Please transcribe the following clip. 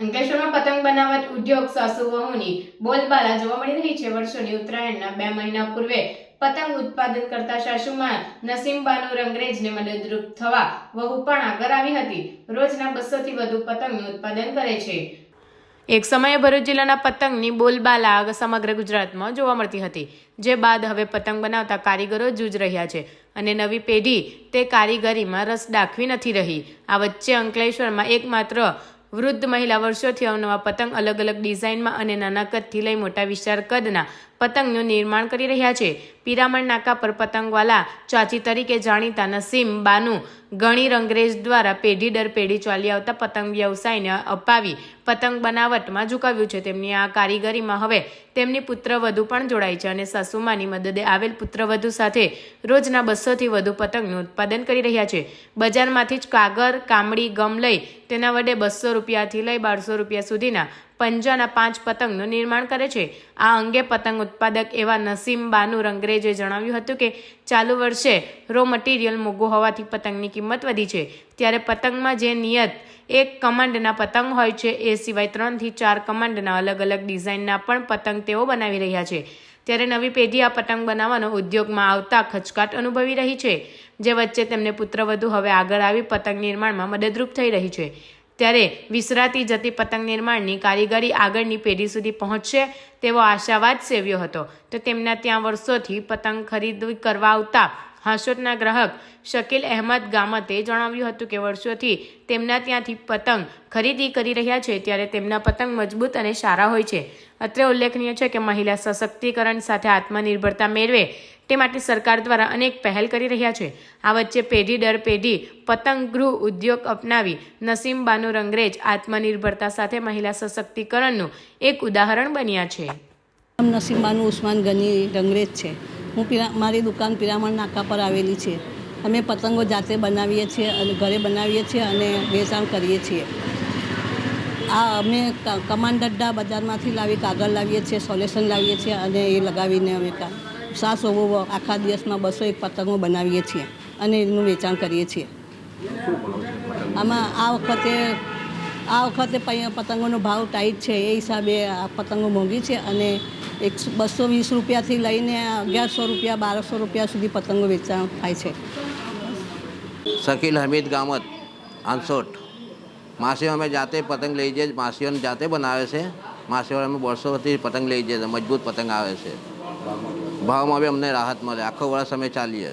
અંકલેશ્વરમાં પતંગ બનાવટ ઉદ્યોગ સાસુ વહુની બોલબાલા જોવા મળી રહી છે. વર્ષોની ઉત્તરાયણના બે મહિના પૂર્વે પતંગ ઉત્પાદન કરતા સાસુમાં નસીમબાનું રંગરેજને મદદરૂપ થવા વહુ પણ આગળ આવી હતી. રોજના બસોથી વધુ પતંગનું ઉત્પાદન કરે છે. એક સમયે ભરૂચ જિલ્લાના પતંગની બોલબાલા સમગ્ર ગુજરાતમાં જોવા મળતી હતી, જે બાદ હવે પતંગ બનાવતા કારીગરો જૂજ રહ્યા છે અને નવી પેઢી તે કારીગરીમાં રસ દાખવી નથી રહી. આ વચ્ચે અંકલેશ્વરમાં એકમાત્ર વૃદ્ધ મહિલા વર્ષોથી અવનવા પતંગ અલગ અલગ ડિઝાઇનમાં અને નાના કદથી લઈ મોટા વિશાળ કદના પતંગનું નિર્માણ કરી રહ્યા છે. પિરામણ નાકા પર પતંગવાલા ચાચી તરીકે જાણીતા નસીમ બાનુ ગણી રંગરેજ દ્વારા પેઢી દર પેઢી ચાલી આવતા પતંગ વ્યવસાયને અપાવી પતંગ બનાવટમાં ઝુકાવ્યું છે. તેમની આ કારીગરીમાં હવે તેમની પુત્રવધુ પણ જોડાય છે અને સાસુમાની મદદે આવેલ પુત્રવધુ સાથે રોજના બસોથી વધુ પતંગનું ઉત્પાદન કરી રહ્યા છે. બજારમાંથી જ કાગર કામડી ગમ લઈ તેના વડે બસો રૂપિયાથી લઈ બારસો રૂપિયા સુધીના પંજાના પાંચ પતંગનું નિર્માણ કરે છે. આ અંગે પતંગ ઉત્પાદક એવા નસીમ બાનુ રંગરેજે જણાવ્યું હતું કે, ચાલુ વર્ષે રો મટીરિયલ મોંઘું હોવાથી પતંગની કિંમત વધી છે. ત્યારે પતંગમાં જે નિયત એક કમાન્ડના પતંગ હોય છે, એ સિવાય ત્રણથી ચાર કમાન્ડના અલગ અલગ ડિઝાઇનના પણ પતંગ તેઓ બનાવી રહ્યા છે. ત્યારે નવી પેઢી આ પતંગ બનાવવાનો ઉદ્યોગમાં આવતા ખચકાટ અનુભવી રહી છે. જે વચ્ચે તેમને પુત્રવધુ હવે આગળ આવી પતંગ નિર્માણમાં મદદરૂપ થઈ રહી છે. ત્યારે વિસરાતી જતી પતંગ નિર્માણની કારીગરી આગળની પેઢી સુધી પહોંચશે તેવો આશાવાદ સેવ્યો હતો. તો તેમના ત્યાં વર્ષોથી પતંગ ખરીદી કરવા આવતા હાંસોટના ગ્રાહક શકીલ અહેમદ ગામતે જણાવ્યું હતું કે વર્ષોથી તેમના ત્યાંથી પતંગ ખરીદી કરી રહ્યા છે, ત્યારે તેમના પતંગ મજબૂત અને સારા હોય છે. અત્રે ઉલ્લેખનીય છે કે મહિલા સશક્તિકરણ સાથે આત્મનિર્ભરતા મેળવે તે માટે સરકાર દ્વારા અનેક પહેલ કરી રહ્યા છે. આ વચ્ચે પેઢી દર પેઢી પતંગ ગૃહ ઉદ્યોગ અપનાવી નસીમબાનું રંગરેજ આત્મનિર્ભરતા સાથે મહિલા સશક્તિકરણનું એક ઉદાહરણ બન્યા છે. નસીમબાનું ઉસ્માન ગની રંગરેજ છે. હું પીરા, મારી દુકાન પિરામણ નાકા પર આવેલી છે. અમે પતંગો જાતે બનાવીએ છીએ અને ઘરે બનાવીએ છીએ અને વેચાણ કરીએ છીએ. આ અમે કમાન ડड्डा બજારમાંથી લાવી, કાગળ લાવીએ છીએ, સોલ્યુશન લાવીએ છીએ અને એ લગાવીને અમે સાસ ઓવો આખા દિવસમાં બસો એક પતંગો બનાવીએ છીએ અને એનું વેચાણ કરીએ છીએ. આમાં આ વખતે આ વખતે પતંગોનો ભાવ ટાઈટ છે. એ હિસાબે આ પતંગો મોંઘી છે અને એકસો બસો વીસ રૂપિયાથી લઈને અગિયારસો રૂપિયા, બારસો રૂપિયા સુધી પતંગો વેચાણ થાય છે. શકીલ હમીદ ગામત આંસોટ માસીઓ અમે જાતે પતંગ લઈ જઈએ, માસીઓને જાતે બનાવે છે. માસીઓ અમે વર્ષોથી પતંગ લઈ જઈએ મજબૂત પતંગ આવે છે. ભાવમાં બી અમને રાહત મળે. આખો વર્ષ અમે ચાલીએ.